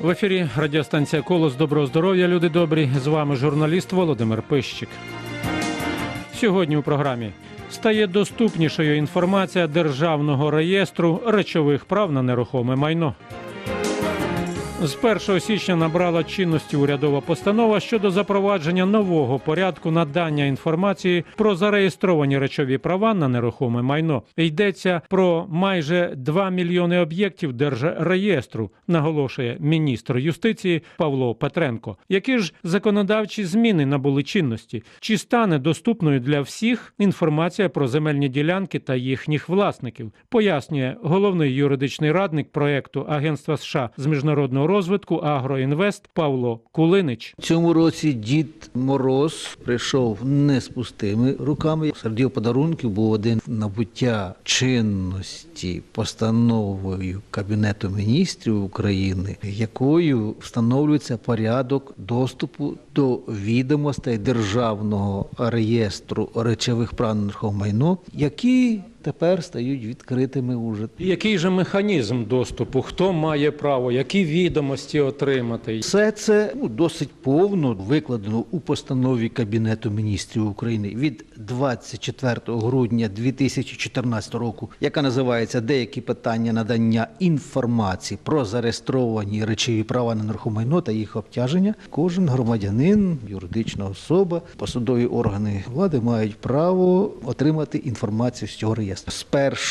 В ефірі радіостанція Колос. Доброго здоров'я, люди добрі. З вами журналіст Володимир Пищик. Сьогодні у програмі стає доступнішою інформація Державного реєстру речових прав на нерухоме майно. З 1 січня набрала чинності урядова постанова щодо запровадження нового порядку надання інформації про зареєстровані речові права на нерухоме майно. Йдеться про майже 2 мільйони об'єктів держреєстру, наголошує міністр юстиції Павло Петренко. Які ж законодавчі зміни набули чинності? Чи стане доступною для всіх інформація про земельні ділянки та їхніх власників? Пояснює головний юридичний радник проекту Агентства США з міжнародного розвитку Агроінвест Павло Кулинич. Цьому році дід Мороз прийшов не з пустими руками. Серед подарунків був один набуття чинності постановою Кабінету міністрів України, якою встановлюється порядок доступу до відомостей державного реєстру речових прав на майно, які тепер стають відкритими уже. Який же механізм доступу? Хто має право? Які відомості отримати? Все це ну, досить повно викладено у постанові Кабінету міністрів України від 24 грудня 2014 року, яка називається Деякі питання надання інформації про зареєстровані речові права на нерухоме та їх обтяження. Кожен громадянин, юридична особа, посадові органи влади мають право отримати інформацію з цього реєстру. З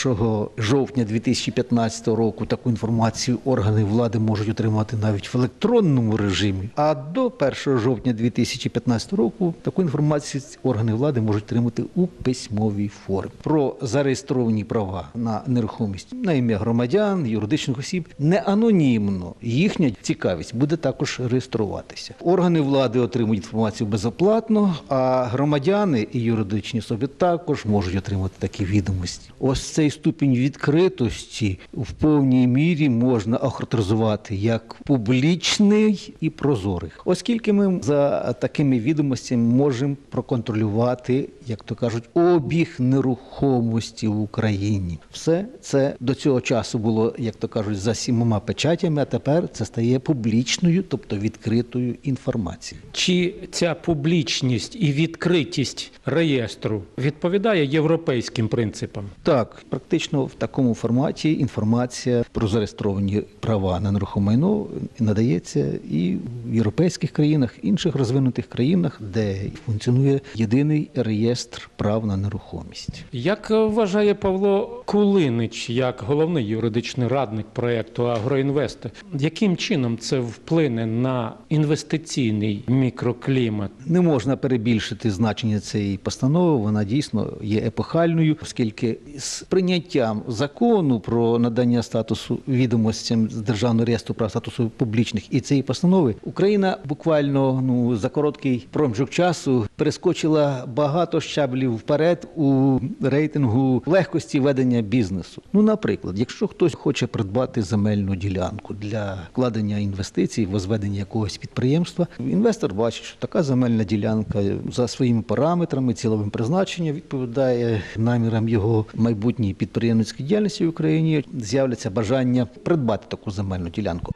1 жовтня 2015 року таку інформацію органи влади можуть отримати навіть в електронному режимі. А до 1 жовтня 2015 року таку інформацію органи влади можуть отримати у письмовій формі про зареєстровані права на нерухомість на ім'я громадян, юридичних осіб не анонімно. Їхня цікавість буде також реєструватися. Органи влади отримують інформацію безоплатно, а громадяни і юридичні особи також можуть отримати такі відомості. Ось цей ступінь відкритості в повній мірі можна охарактеризувати як публічний і прозорий, оскільки ми за такими відомостями можемо проконтролювати, як то кажуть, обіг нерухомості в Україні. Все це до цього часу було, як то кажуть, за сімома печатями, а тепер це стає публічною, тобто відкритою інформацією. Чи ця публічність і відкритість реєстру відповідає європейським принципам? Так, практично в такому форматі інформація про зареєстровані права на нерухоме майно надається і в європейських країнах, інших розвинутих країнах, де функціонує єдиний реєстр прав на нерухомість. Як вважає Павло Кулинич, як головний юридичний радник проекту Агроінвест, яким чином це вплине на інвестиційний мікроклімат? Не можна перебільшити значення цієї постанови. Вона дійсно є епохальною, оскільки з прийняттям закону про надання статусу відомостям з державного реєстру прав статусу публічних і цієї постанови Україна буквально ну за короткий проміжок часу перескочила багато щаблів вперед у рейтингу легкості ведення бізнесу. Ну, наприклад, якщо хтось хоче придбати земельну ділянку для вкладення інвестицій, возведення якогось підприємства, інвестор бачить, що така земельна ділянка за своїми параметрами, ціловим призначенням відповідає намірам його майбутньої підприємницької діяльності в Україні. З'являться бажання придбати таку земельну ділянку.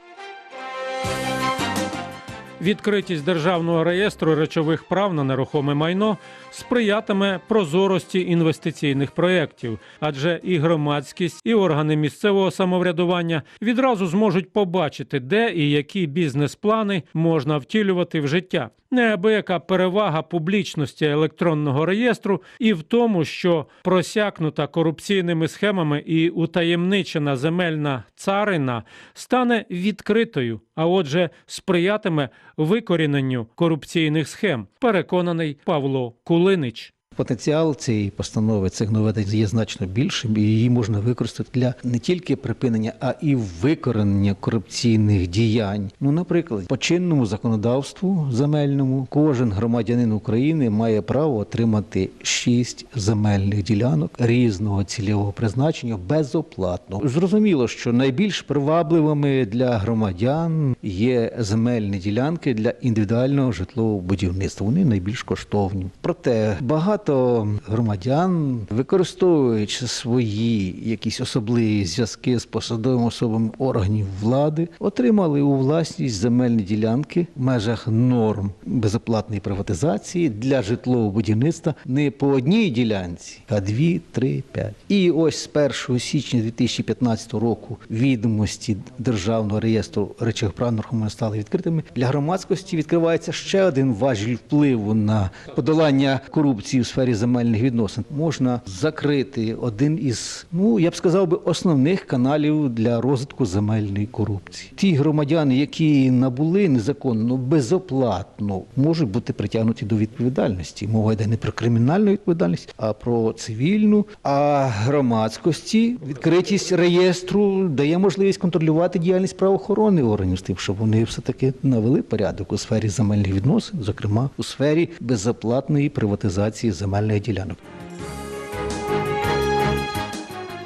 Відкритість державного реєстру речових прав на нерухоме майно сприятиме прозорості інвестиційних проєктів, адже і громадськість, і органи місцевого самоврядування відразу зможуть побачити, де і які бізнес-плани можна втілювати в життя. Неабияка перевага публічності електронного реєстру і в тому, що просякнута корупційними схемами і утаємничена земельна царина стане відкритою, а отже, сприятиме викоріненню корупційних схем. Переконаний Павло Кулинич. Потенціал цієї постанови цих нововведень є значно більшим, і її можна використати для не тільки припинення, а і викоренення корупційних діянь. Ну, наприклад, по чинному законодавству земельному кожен громадянин України має право отримати шість земельних ділянок різного цільового призначення безоплатно. Зрозуміло, що найбільш привабливими для громадян є земельні ділянки для індивідуального житлового будівництва. Вони найбільш коштовні. Проте багато багато громадян, використовуючи свої якісь особливі зв'язки з посадовими особами органів влади, отримали у власність земельні ділянки в межах норм безоплатної приватизації для житлового будівництва не по одній ділянці, а дві, три, п'ять. І ось з 1 січня 2015 року відомості Державного реєстру речей прав нерухомого стали відкритими. Для громадськості відкривається ще один важіль впливу на подолання корупції сфері земельних відносин. Можна закрити один із, ну я б сказав би, основних каналів для розвитку земельної корупції. Ті громадяни, які набули незаконно, безоплатно, можуть бути притягнуті до відповідальності. Мова йде не про кримінальну відповідальність, а про цивільну. А громадськості відкритість реєстру дає можливість контролювати діяльність правоохоронних органів з тим, щоб вони все таки навели порядок у сфері земельних відносин, зокрема у сфері безоплатної приватизації ділянок.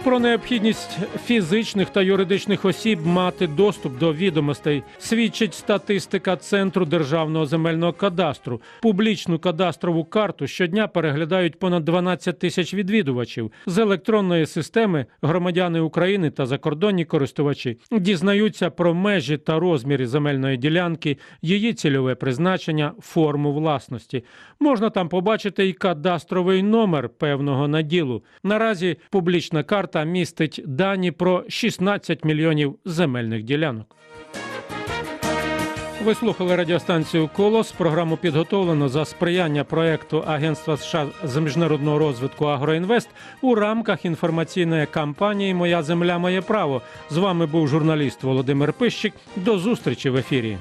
Про необхідність фізичних та юридичних осіб мати доступ до відомостей свідчить статистика Центру державного земельного кадастру. Публічну кадастрову карту щодня переглядають понад 12 тисяч відвідувачів. З електронної системи громадяни України та закордонні користувачі дізнаються про межі та розміри земельної ділянки, її цільове призначення, форму власності. Можна там побачити і кадастровий номер певного наділу. Наразі публічна карта містить дані про 16 мільйонів земельних ділянок. Ви слухали радіостанцію Колос. Програму підготовлено за сприяння проекту Агентства США з міжнародного розвитку Агроінвест у рамках інформаційної кампанії Моя земля, моє право. З вами був журналіст Володимир Пищик. До зустрічі в ефірі.